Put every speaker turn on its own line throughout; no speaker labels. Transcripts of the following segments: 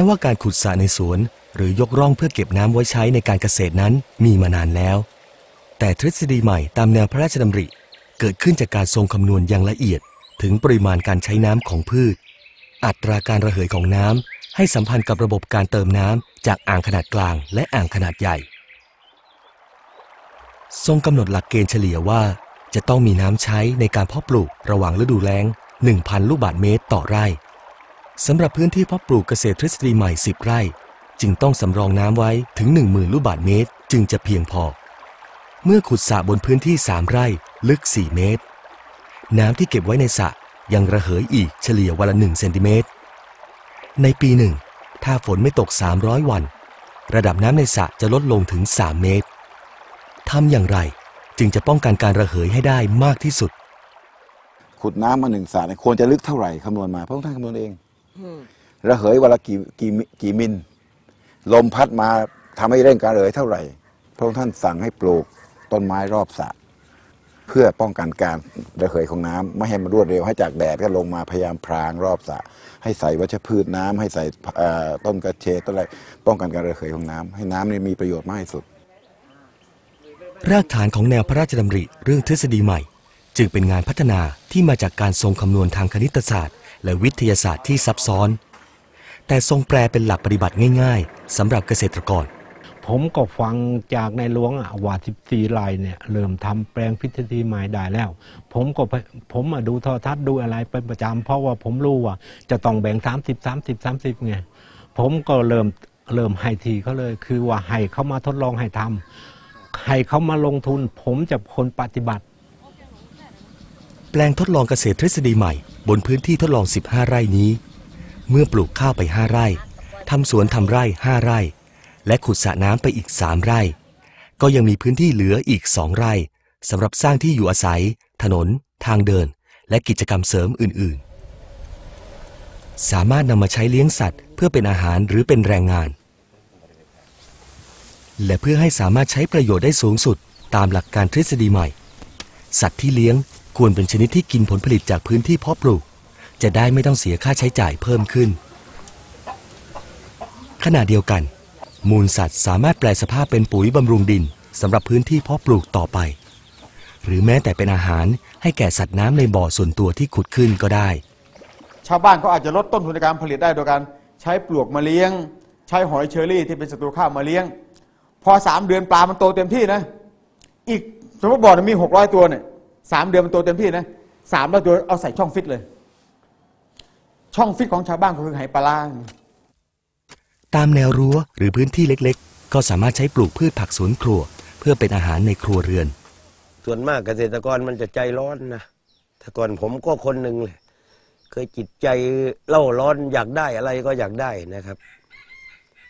แม้ว่าการขุดสระในสวน หรือยกร่องเพื่อเก็บน้ำไว้ใช้ในการเกษตรนั้นมีมานานแล้ว แต่ทฤษฎีใหม่ตามแนวพระราชดำริ เกิดขึ้นจากการทรงคำนวณอย่างละเอียด ถึงปริมาณการใช้น้ำของพืช อัตราการระเหยของน้ำให้สัมพันธ์กับระบบการเติมน้ำจากอ่างขนาดกลาง และอ่างขนาดใหญ่ ทรงกำหนดหลักเกณฑ์เฉลี่ยว่า จะต้องมีน้ำใช้ในการเพาะปลูกระหว่างฤดูแล้ง 1,000 ลูกบาศก์เมตรต่อไร่ สำหรับพื้นที่เพาะปลูกเกษตรทฤษฎีใหม่ 10 ไร่ จึงต้องสำรองน้ำไว้ถึง 10,000 ลูกบาศก์เมตร จึงจะเพียงพอ เมื่อขุดสระบนพื้นที่ 3 ไร่ลึก 4 เมตร น้ำที่เก็บไว้ในสระยังระเหยอีกเฉลี่ยวันละ 1 เซนติเมตร ในปีหนึ่ง ถ้าฝนไม่ตก 300 วัน ระดับน้ำในสระจะลดลงถึง 3 เมตรทำอย่างไรจึงจะป้องกันการระเหยให้ได้มากที่สุด
ขุดน้ำมาหนึ่งสระเนี่ยควรจะลึกเท่าไหร่คำนวณมาพระองค์ท่านคำนวณเอง ระเหยวันละกี่กี่มิกี่มิล ลมพัดมาทำให้เร่งการระเหยเท่าไหร่ พระองค์ท่านสั่งให้ปลูกต้นไม้รอบสระเพื่อป้องกันการระเหยของน้ำไม่ให้มันรวดเร็วให้จากแดดก็ลงมาพยายามพรางรอบสระให้ใส่วัชพืชน้ำให้ใส่ต้นกระเชต้นอะไรป้องกันการระเหยของน้ำให้น้ำเนี่ยมีประโยชน์มากที่สุด
รากฐานของแนวพระราชดำริเรื่องทฤษฎีใหม่ จึงเป็นงานพัฒนาที่มาจากการทรงคำนวณทางคณิตศาสตร์ และวิทยาศาสตร์ที่ซับซ้อน แต่ทรงแปลเป็นหลักปฏิบัติง่ายๆสำหรับเกษตรกร
ผมก็ฟังจากในหลวงอะว่า14ลายเนี่ยเริ่มทำแปลงพิธีใหม่ได้แล้ว ผมก็ไปผมมาดูโทรทัศน์ดูอะไรเป็นประจำเพราะว่าผมรู้ว่า จะต้องแบ่ง 30 30 30ไงผมก็เริ่มเริ่มให้ทีเขาเลย คือว่าให้เขามาทดลองให้ทำให้เขามาลงทุน ผมจะคนปฏิบัติ
แปลงทดลองเกษตรทฤษฎีใหม่ บนพื้นที่ทดลอง 15 ไร่นี้ เมื่อปลูกข้าวไป 5 ไร่ทำสวนทำไร่ 5 ไร่ และขุดสระน้ำไปอีก 3 ไร่ ก็ยังมีพื้นที่เหลืออีก 2 ไร่สำหรับสร้างที่อยู่อาศัย ถนน ทางเดิน และกิจกรรมเสริมอื่น ๆ สามารถนำมาใช้เลี้ยงสัตว์ เพื่อเป็นอาหารหรือเป็นแรงงาน และเพื่อให้สามารถใช้ประโยชน์ได้สูงสุดตามหลักการทฤษฎีใหม่ สัตว์ที่เลี้ยง ควรเป็นชนิดที่กินผลผลิตจากพื้นที่เพาะปลูก จะได้ไม่ต้องเสียค่าใช้จ่ายเพิ่มขึ้น ขณะเดียวกัน มูลสัตว์สามารถแปลสภาพเป็นปุ๋ยบำรุงดินสำหรับพื้นที่เพาะปลูกต่อไป หรือแม้แต่เป็นอาหารให้แก่สัตว์น้ำในบ่อส่วนตัวที่ขุดขึ้นก็ได้
ชาวบ้านเขาอาจจะลดต้นทุนในการผลิตได้โดยการใช้ปลวกมาเลี้ยง ใช้หอยเชอรี่ที่เป็นศัตรูข้าวมาเลี้ยง พอสามเดือนปลามันโตเต็มที่นะ อีกสมมติบ่อมีหกร้อยตัวเนี่ย สามเดือนมันโตเต็มที่นะสามร้อยตัวเอาใส่ช่องฟิตเลย ช่องฟิตของชาวบ้านก็คือไหปลาร้า
ตามแนวรั้วหรือพื้นที่เล็กๆ ก็สามารถใช้ปลูกพืชผักสวนครัว เพื่อเป็นอาหารในครัวเรือน
ส่วนมากเกษตรกรมันจะใจร้อนนะแต่ก่อนผมก็คนหนึ่งเลยเคยจิตใจเล่าร้อนอยากได้อะไรก็อยากได้นะครับ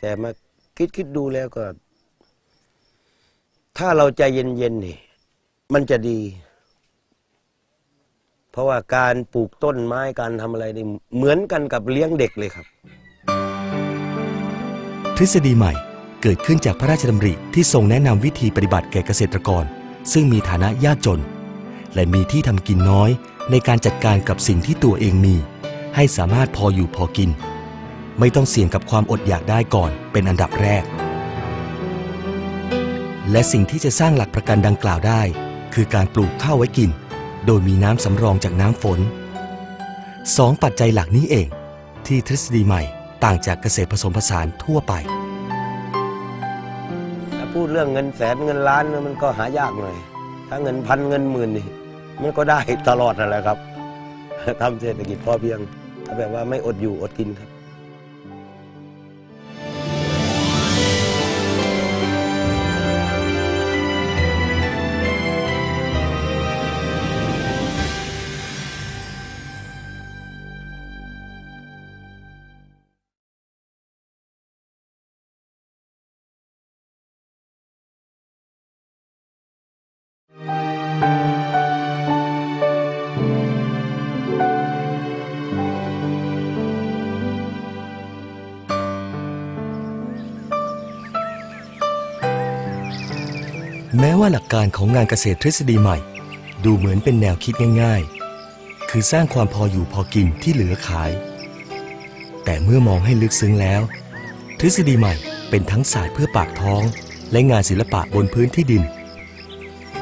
แต่มาคิดคิดดูแล้วก็ ถ้าเราใจเย็นๆนี่ มันจะดี เพราะว่าการปลูกต้นไม้การทำอะไรนี่เหมือนกันกับเลี้ยงเด็กเลยครับ
ทฤษฎีใหม่เกิดขึ้นจากพระราชดำริที่ทรงแนะนำวิธีปฏิบัติแก่เกษตรกร ซึ่งมีฐานะยากจน และมีที่ทำกินน้อยในการจัดการกับสิ่งที่ตัวเองมี ให้สามารถพออยู่พอกิน ไม่ต้องเสี่ยงกับความอดอยากได้ก่อนเป็นอันดับแรก และสิ่งที่จะสร้างหลักประกันดังกล่าวได้ คือการปลูกข้าวไว้กิน โดยมีน้ำสำรองจากน้ำฝนสองปัจจัยหลักนี้เอง ที่ทฤษฎีใหม่ต่างจากเกษตรผสมผสานทั่วไป
ถ้าพูดเรื่องเงินแสนเงินล้านมันก็หายากหน่อย ถ้าเงินพันเงินหมื่นนี่มันก็ได้ตลอดนั่นแหละครับทำเศรษฐกิจพอเพียงถ้าแบบว่าไม่อดอยู่อดกินครับ
แม้ว่าหลักการของงานเกษตรทฤษฎีใหม่ ดูเหมือนเป็นแนวคิดง่ายๆ คือสร้างความพออยู่พอกินที่เหลือขาย แต่เมื่อมองให้ลึกซึ้งแล้ว ทฤษฎีใหม่เป็นทั้งศาสตร์เพื่อปากท้อง และงานศิลปะบนพื้นที่ดิน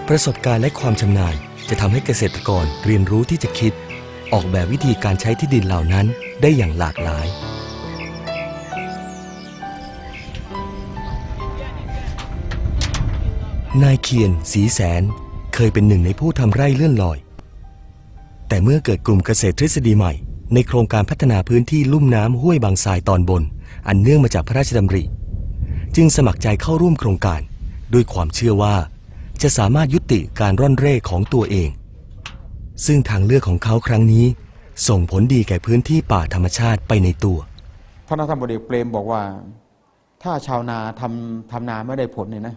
ประสบการณ์และความชำนาญจะทำให้เกษตรกรเรียนรู้ที่จะคิด ออกแบบวิธีการใช้ที่ดินเหล่านั้นได้อย่างหลากหลาย นายเคียนสีแสนเคยเป็นหนึ่งในผู้ทำไร่เลื่อนลอย แต่เมื่อเกิดกลุ่มเกษตรทฤษฎีใหม่ ในโครงการพัฒนาพื้นที่ลุ่มน้ำห้วยบางทรายตอนบน อันเนื่องมาจากพระราชดำริ จึงสมัครใจเข้าร่วมโครงการ ด้วยความเชื่อว่า จะสามารถยุติการร่อนเร่ของตัวเอง ซึ่งทางเลือกของเขาครั้งนี้ ส่งผลดีแก่พื้นที่ป่าธรรมชาติไปในตัว
พระนครบดีเปรมบอกว่า ถ้าชาวนาทำทำนาไม่ได้ผลเนี่ยนะ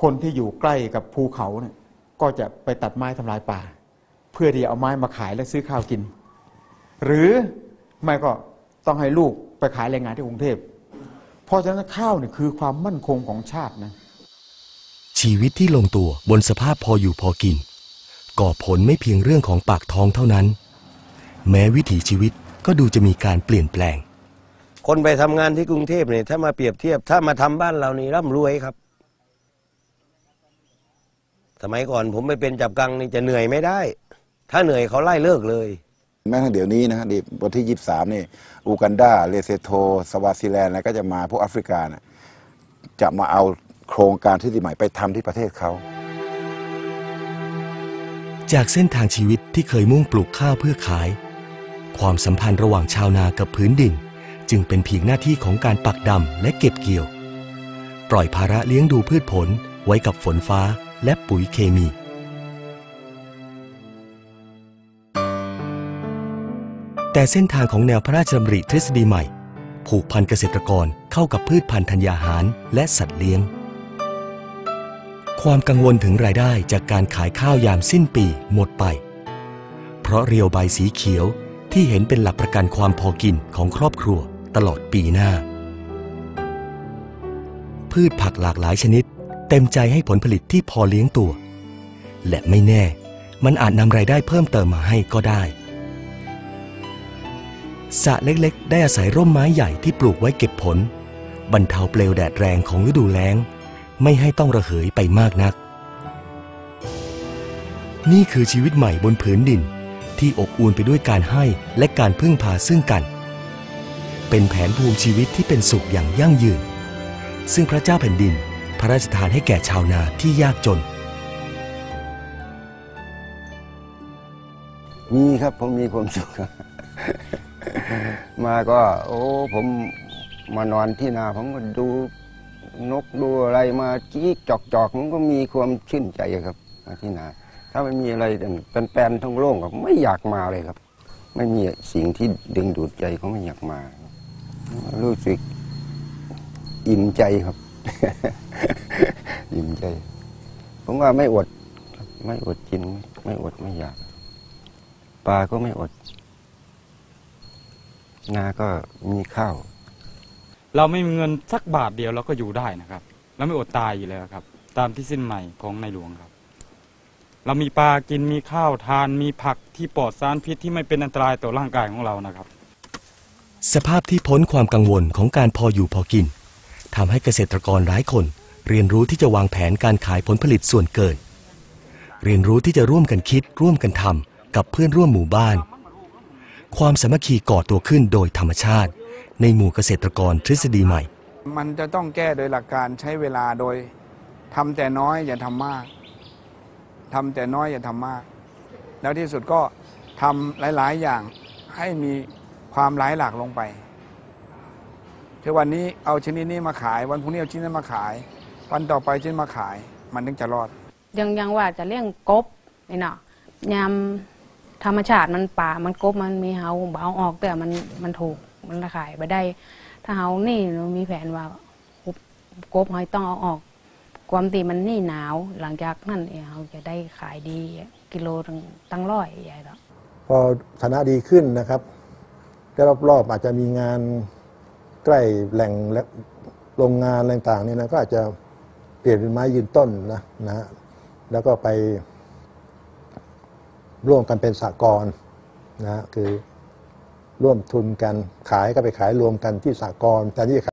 คนที่อยู่ใกล้กับภูเขาเนี่ยก็จะไปตัดไม้ทำลายป่า เพื่อที่จะเอาไม้มาขายและซื้อข้าวกิน หรือไม่ก็ต้องให้ลูกไปขายแรงงานที่กรุงเทพเพราะฉะนั้นข้าวเนี่ยคือความมั่นคงของชาตินะ
ชีวิตที่ลงตัวบนสภาพพออยู่พอกิน ก่อผลไม่เพียงเรื่องของปากท้องเท่านั้น แม้วิถีชีวิตก็ดูจะมีการเปลี่ยนแปลง
คนไปทำงานที่กรุงเทพเนี่ยถ้ามาเปรียบเทียบ ถ้ามาทำบ้านเรานี่ร่ำรวยครับ สมัยก่อนผมไปเป็นจับกังนี่จะเหนื่อยไม่ได้ ถ้าเหนื่อยเขาไล่เลิกเลย
แม้กระทั่งเดี๋ยวนี้นะฮะนี่วันที่ 23 นี่อูกันดาเลเซโทสวาซิแลนด์อะไรก็จะมาพวกแอฟริกานะจะมาเอาโครงการทฤษฎีใหม่ไปทำที่ประเทศเขา
จากเส้นทางชีวิตที่เคยมุ่งปลูกข้าวเพื่อขาย ความสัมพันธ์ระหว่างชาวนากับพื้นดิน จึงเป็นเพียงหน้าที่ของการปักดำและเก็บเกี่ยว ปล่อยภาระเลี้ยงดูพืชผลไว้กับฝนฟ้า และปุ๋ยเคมี แต่เส้นทางของแนวพระราชดำริทฤษฎีใหม่ ผูกพันเกษตรกรเข้ากับพืชพันธุ์ธัญญาหารและสัตว์เลี้ยง ความกังวลถึงรายได้จากการขายข้าวยามสิ้นปีหมดไป เพราะเรียวใบสีเขียวที่เห็นเป็นหลักประกันความพอกินของครอบครัวตลอดปีหน้า พืชผักหลากหลายชนิด ต็มใจให้ผลผลิตที่พอเลี้ยงตัว และไม่แน่ มันอาจนำรายได้เพิ่มเติมมาให้ก็ได้สระเล็กๆ ได้อาศัยร่มไม้ใหญ่ที่ปลูกไว้เก็บผล บรรเทาเปลวแดดแรงของฤดูแล้ง ไม่ให้ต้องระเหยไปมากนัก นี่คือชีวิตใหม่บนผืนดิน ที่อบอุ่นไปด้วยการให้และการพึ่งพาซึ่งกัน เป็นแผนภูมิชีวิตที่เป็นสุขอย่างยั่งยืน ซึ่งพระเจ้าแผ่นดิน ระราชทานให้แก่ชาวนาที่ยากจน
มีครับผมมีความสุขครับ มาก็ โอ้ผมมานอนที่นาผมก็ดูนกดูอะไรมาจี้จอกจอกๆผมก็มีความชื่นใจครับมาที่นา ถ้าไม่มีอะไรเป็นแปลนทั้งโล่งก็ไม่อยากมาเลยครับ ไม่มีสิ่งที่ดึงดูดใจเขาไม่อยากมา รู้สึกอิ่มใจครับ อิ่มใจ ผมว่าไม่อดครับไม่อดกิน ไม่อดไม่อยาก ปลาก็ไม่อด นาก็มีข้าว
เราไม่มีเงินสักบาทเดียวเราก็อยู่ได้นะครับ เราไม่อดตายอยู่แล้วครับ ตามที่สิ้นใหม่ของในหลวงครับ เรามีปลากินมีข้าวทาน มีผักที่ปลอดสารพิษที่ไม่เป็นอันตรายต่อร่างกายของเรานะครับ
สภาพที่พ้นความกังวลของการพออยู่พอกิน ทำให้เกษตรกรหลายคน เรียนรู้ที่จะวางแผนการขายผลผลิตส่วนเกิน เรียนรู้ที่จะร่วมกันคิดร่วมกันทำกับเพื่อนร่วมหมู่บ้าน ความสามัคคีก่อตัวขึ้นโดยธรรมชาติ ในหมู่เกษตรกรทฤษฎีใหม่
มันจะต้องแก้โดยหลักการใช้เวลาโดยทำแต่น้อยอย่าทำมากทำแต่น้อยอย่าทำมาก แล้วที่สุดก็ทำหลาย ๆ อย่างให้มีความหลายหลากลงไป คือวันนี้เอาชนิดนี้มาขาย วันพรุ่งนี้เอาชนิดนั้นมาขาย วันต่อไปชนิดมาขาย มันถึงจะรอด
ยังยังว่าจะเลี้ยงกบนี่เนาะยามธรรมชาติมันป่ามันกบมันมีเฮาบ่เอาออกแต่มันมันถูกมันขายไปได้ ถ้าเฮานี่เรามีแผนว่ากบกบเฮาต้องเอาออก ความตีมันนี่หนาวหลังจากนั้นเองเราจะได้ขายดีกิโลตั้งตั้งร้อยใหญ่แล้ว
พอฐานะดีขึ้นนะครับก็รอบๆอาจจะมีงาน ใกล้แหล่งและโรงงานต่างๆเนี่ยนะก็อาจจะเปลี่ยนเป็นไม้ยืนต้นนะนะฮะแล้วก็ไปร่วมกันเป็นสากลนะคือร่วมทุนกันขายก็ไปขายรวมกันที่สากลแทนที่